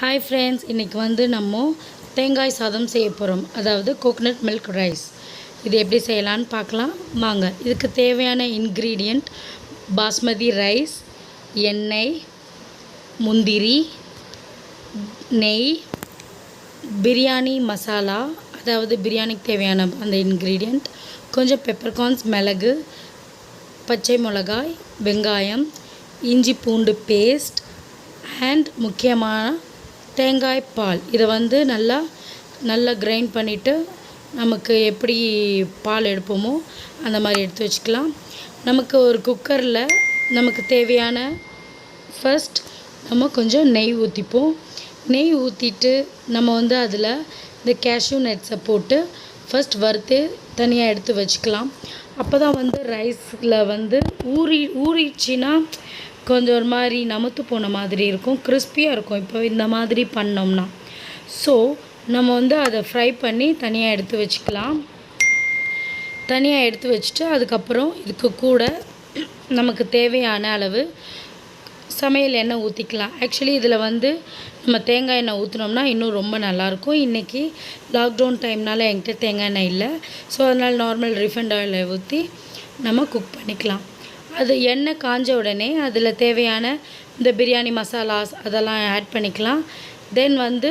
Hi friends இன்றைக்கி வந்து நம்ம தேங்காய் சாதம் செய்ய போகிறோம் அதாவது கோகனட் மில்க் ரைஸ் இது எப்படி செய்யலான்னு பார்க்கலாம். வாங்க இதுக்கு தேவையான இன்க்ரீடியண்ட் பாஸ்மதி ரைஸ் எண்ணெய் முந்திரி நெய் பிரியாணி மசாலா. அதாவது பிரியாணிக்கு தேவையான அந்த இன்க்ரீடியண்ட் கொஞ்சம் பெப்பர்கார்ன்ஸ் மிளகு பச்சை மிளகாய் வெங்காயம் இஞ்சி பூண்டு பேஸ்ட் அண்ட் முக்கியமான தேங்காய் பால். இதை வந்து நல்லா நல்லா கிரைண்ட் பண்ணிவிட்டு நமக்கு எப்படி பால் எடுப்போமோ அந்த மாதிரி எடுத்து வச்சுக்கலாம். நமக்கு ஒரு குக்கரில் நமக்கு தேவையான ஃபர்ஸ்ட் நம்ம கொஞ்சம் நெய் ஊற்றிப்போம் நெய் ஊற்றிட்டு நம்ம வந்து அதில் இந்த கேஷ்யூ நட்ஸை போட்டு ஃபர்ஸ்ட் வறுத்து தனியாக எடுத்து வச்சுக்கலாம். அப்போ தான் வந்து ரைஸில் வந்து ஊறி ஊறிச்சின்னா கொஞ்சம் ஒரு மாதிரி நமத்து போன மாதிரி இருக்கும் கிறிஸ்பியாக இருக்கும். இப்போ இந்த மாதிரி பண்ணோம்னா. ஸோ நம்ம வந்து அதை ஃப்ரை பண்ணி தனியாக எடுத்து வச்சுக்கலாம். தனியாக எடுத்து வச்சுட்டு அதுக்கப்புறம் இதுக்கு கூட நமக்கு தேவையான அளவு சமையல் எண்ணெய் ஊற்றிக்கலாம் ஆக்சுவலி இதில் வந்து நம்ம தேங்காய் எண்ணெய் ஊற்றினோம்னா இன்னும் ரொம்ப நல்லாயிருக்கும். இன்றைக்கி லாக்டவுன் டைம்னால என்கிட்ட தேங்காய் எண்ணெய் இல்லை. ஸோ அதனால் நார்மல் ரிஃபைண்ட் ஆயிலை ஊற்றி நம்ம குக் பண்ணிக்கலாம். அது எண்ணெய் காஞ்ச உடனே அதில் தேவையான இந்த பிரியாணி மசாலாஸ் அதெல்லாம் ஆட் பண்ணிக்கலாம். தென் வந்து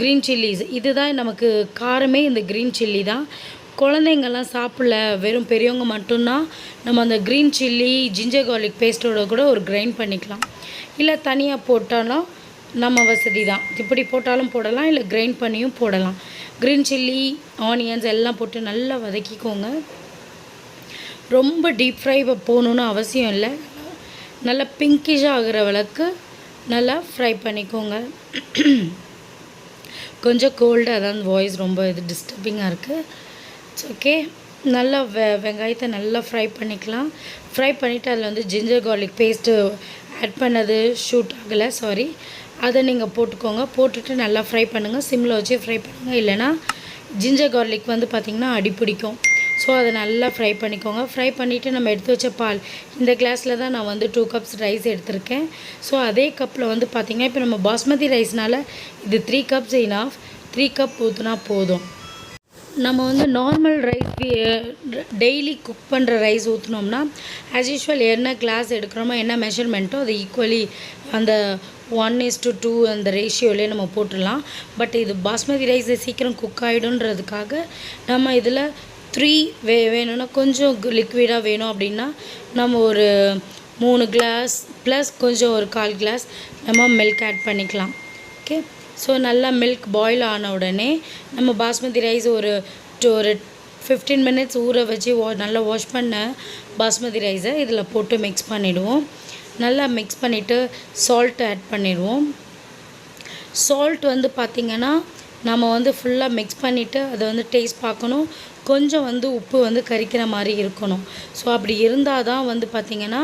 க்ரீன் சில்லிஸ் இதுதான் நமக்கு காரமே இந்த க்ரீன் சில்லி தான். குழந்தைங்கள்லாம் சாப்பிடல வெறும் பெரியவங்க மட்டும்தான் நம்ம அந்த க்ரீன் சில்லி ஜிஞ்சர் கார்லிக் பேஸ்ட்டோட கூட ஒரு கிரைண்ட் பண்ணிக்கலாம். இல்லை தனியாக போட்டாலும் நம்ம வசதி தான். இப்படி போட்டாலும் போடலாம் இல்லை கிரைண்ட் பண்ணியும் போடலாம். க்ரீன் சில்லி ஆனியன்ஸ் எல்லாம் போட்டு நல்லா வதக்கிக்கோங்க. ரொம்ப டீப் ஃப்ரை போகணுன்னு அவசியம் இல்லை. நல்லா பிங்கிஷ் ஆகிற விளக்கு நல்லா ஃப்ரை பண்ணிக்கோங்க. கொஞ்சம் கோல்டு அதான் வாய்ஸ் ரொம்ப இது டிஸ்டர்பிங்காக இருக்குது இட்ஸ் ஓகே நல்லா வெ வெங்காயத்தை நல்லா ஃப்ரை பண்ணிக்கலாம். ஃப்ரை பண்ணிவிட்டு அதில் வந்து ஜிஞ்சர் கார்லிக் பேஸ்ட்டு ஆட் பண்ணது ஷூட் ஆகலை சாரி அதை நீங்கள் போட்டுக்கோங்க. போட்டுட்டு நல்லா ஃப்ரை பண்ணுங்கள் சிம்மில் வச்சு ஃப்ரை பண்ணுங்கள் இல்லைனா ஜிஞ்சர் கார்லிக் வந்து பார்த்திங்கன்னா அடி பிடிக்கும் ஸோ அதை நல்லா ஃப்ரை பண்ணிக்கோங்க. ஃப்ரை பண்ணிவிட்டு நம்ம எடுத்து வச்ச பால். இந்த கிளாஸில் தான் நான் வந்து டூ கப்ஸ் ரைஸ் எடுத்திருக்கேன். ஸோ அதே கப்பில் வந்து பார்த்திங்கன்னா இப்போ நம்ம பாஸ்மதி ரைஸ்னால் இது three cups enough three cup ஊற்றுனா போதும். நம்ம வந்து நார்மல் ரைஸ் டெய்லி குக் பண்ணுற ரைஸ் ஊற்றினோம்னா ஆஸ் யூஷுவல் என்ன கிளாஸ் எடுக்கிறோமோ என்ன மெஷர்மெண்ட்டோ அது ஈக்குவலி அந்த ஒன் இஸ் டு டூ அந்த ரேஷியோலேயே நம்ம போட்டுடலாம். பட் இது பாஸ்மதி ரைஸ் சீக்கிரம் குக் ஆகிடுன்றதுக்காக நம்ம இதில் த்ரீ வே வேணும்னா கொஞ்சம் லிக்விடாக வேணும் அப்படின்னா நம்ம ஒரு மூணு கிளாஸ் ப்ளஸ் கொஞ்சம் ஒரு கால் கிளாஸ் நம்ம மில்க் ஆட் பண்ணிக்கலாம். ஓகே ஸோ நல்லா மில்க் பாயில் ஆன உடனே நம்ம பாஸ்மதி ரைஸ் ஒரு டூ ஒரு ஃபிஃப்டீன் மினிட்ஸ் ஊற வச்சு வா நல்லா வாஷ் பண்ண பாஸ்மதி ரைஸை இதில் போட்டு மிக்ஸ் பண்ணிவிடுவோம் நல்லா மிக்ஸ் பண்ணிவிட்டு சால்ட் ஆட் பண்ணிடுவோம். சால்ட் வந்து பார்த்திங்கன்னா நம்ம வந்து ஃபுல்லாக மிக்ஸ் பண்ணிவிட்டு அதை வந்து டேஸ்ட் பார்க்கணும். கொஞ்சம் வந்து உப்பு வந்து கரிக்கிற மாதிரி இருக்கணும். ஸோ அப்படி இருந்தால் தான் வந்து பார்த்திங்கன்னா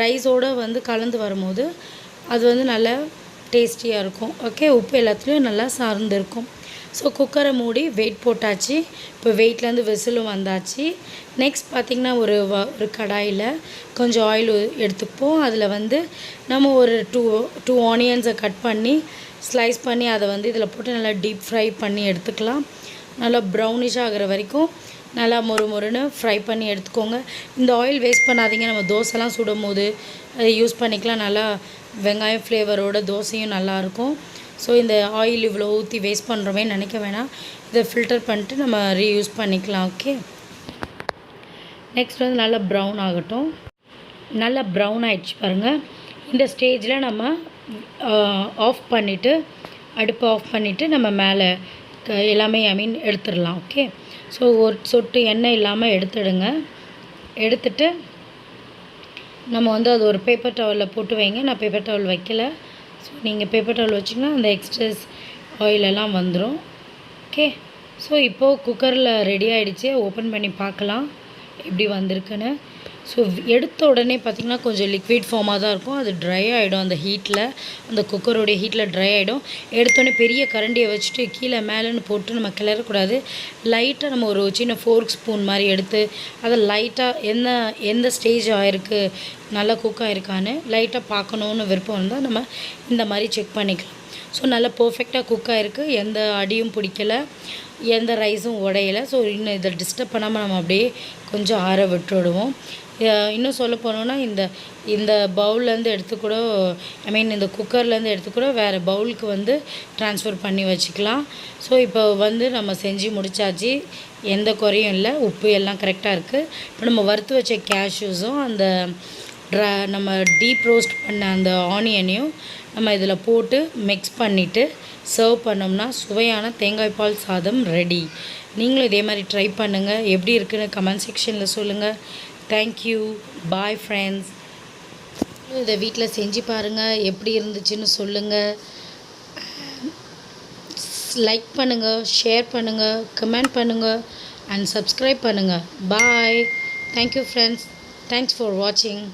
ரைஸோடு வந்து கலந்து வரும்போது அது வந்து நல்லா டேஸ்டியாக இருக்கும். ஓகே உப்பு எல்லாத்துலேயும் நல்லா சார்ந்து இருக்கும் ஸோ குக்கரை மூடி வெயிட் போட்டாச்சு. இப்போ வெயிட்லேருந்து விசிலும் வந்தாச்சு. நெக்ஸ்ட் பார்த்திங்கன்னா ஒரு வ ஒரு கடாயில் கொஞ்சம் ஆயில் எடுத்துப்போம். அதில் வந்து நம்ம ஒரு டூ டூ ஆனியன்ஸை கட் பண்ணி ஸ்லைஸ் பண்ணி அதை வந்து இதில் போட்டு நல்லா டீப் ஃப்ரை பண்ணி எடுத்துக்கலாம். நல்லா ப்ரௌனிஷ் ஆகிற வரைக்கும் நல்லா மொறு மொறுன்னு ஃப்ரை பண்ணி எடுத்துக்கோங்க. இந்த ஆயில் வேஸ்ட் பண்ணாதீங்க. நம்ம தோசைலாம் சுடும் போது அதை யூஸ் பண்ணிக்கலாம். நல்லா வெங்காயம் ஃப்ளேவரோட தோசையும் நல்லாயிருக்கும் ஸோ இந்த ஆயில் இவ்வளோ ஊற்றி வேஸ்ட் பண்ணுறோமே நினைக்க வேணாம். இதை ஃபில்டர் பண்ணிட்டு நம்ம ரீயூஸ் பண்ணிக்கலாம். ஓகே நெக்ஸ்ட் வந்து நல்லா ப்ரௌன் ஆகட்டும். நல்லா ப்ரௌன் ஆகிடுச்சு பாருங்கள் இந்த ஸ்டேஜில் நம்ம ஆஃப் பண்ணிவிட்டு அடுப்பை ஆஃப் பண்ணிவிட்டு நம்ம மேலே க- எல்லாமே ஐ மீன் எடுத்துடலாம் ஓகே ஸோ ஒரு சொட்டு எண்ணெய் இல்லாமல் எடுத்துடுங்க. எடுத்துட்டு நம்ம வந்து அது ஒரு பேப்பர் டவலில் போட்டு வைங்க. நான் பேப்பர் டவல் வைக்கல. ஸோ நீங்கள் பேப்பர் டவல் வச்சிங்கன்னா அந்த எக்ஸ்ட்ரஸ் ஆயிலெல்லாம் வந்துடும் ஓகே ஸோ இப்போது குக்கரில் ரெடி ஆகிடுச்சு ஓப்பன் பண்ணி பார்க்கலாம் எப்படி வந்திருக்குன்னு. ஸோ எடுத்த உடனே பார்த்திங்கன்னா கொஞ்சம் லிக்விட் ஃபார்மாக தான் இருக்கும். அது ட்ரை ஆகிடும் அந்த ஹீட்டில் அந்த குக்கருடைய ஹீட்டில் ட்ரை ஆகிடும் எடுத்தோடனே பெரிய கரண்டியை வச்சுட்டு கீழே மேலேன்னு போட்டு நம்ம கிளறக்கூடாது. லைட்டாக நம்ம ஒரு சின்ன ஃபோர்க் ஸ்பூன் மாதிரி எடுத்து அதை லைட்டாக என்ன எந்த ஸ்டேஜ் ஆகிருக்கு நல்லா குக் ஆகிருக்கான்னு லைட்டாக பார்க்கணுன்னு விருப்பம் இருந்தால் நம்ம இந்த மாதிரி செக் பண்ணிக்கலாம். ஸோ நல்லா பர்ஃபெக்டாக குக் ஆகிருக்கு எந்த அடியும் பிடிக்கல. எந்த ரைஸும் உடையலை. ஸோ இன்னும் இதை டிஸ்டர்ப் பண்ணாமல் நம்ம அப்படியே கொஞ்சம் ஆற விட்டுடுவோம். இன்னும் சொல்ல போனோன்னா இந்த இந்த பவுல்லேருந்து எடுத்துக்கூட ஐ மீன் இந்த குக்கர்லேருந்து எடுத்துக்கூட வேறு பவுலுக்கு வந்து ட்ரான்ஸ்ஃபர் பண்ணி வச்சுக்கலாம். ஸோ இப்போ வந்து நம்ம செஞ்சு முடிச்சாச்சு. எந்த குறையும் இல்லை. உப்பு எல்லாம் கரெக்டாக இருக்குது இப்போ நம்ம வறுத்து வச்ச கேஷ்யூஸும் அந்த ட்ரா நம்ம டீப் ரோஸ்ட் பண்ண அந்த ஆனியனையும் நம்ம இதில் போட்டு மிக்ஸ் பண்ணிவிட்டு சர்வ் பண்ணோம்னா சுவையான தேங்காய் பால் சாதம் ரெடி நீங்களும் இதே மாதிரி ட்ரை பண்ணுங்கள் எப்படி இருக்குன்னு கமெண்ட் செக்ஷனில் சொல்லுங்கள் தேங்க்யூ பாய் ஃப்ரெண்ட்ஸ் இதை வீட்டில் செஞ்சு பாருங்கள் எப்படி இருந்துச்சுன்னு சொல்லுங்கள் லைக் பண்ணுங்கள் ஷேர் பண்ணுங்கள் கமெண்ட் பண்ணுங்கள் அண்ட் சப்ஸ்கிரைப் பண்ணுங்கள் bye thank you friends thanks for வாட்சிங்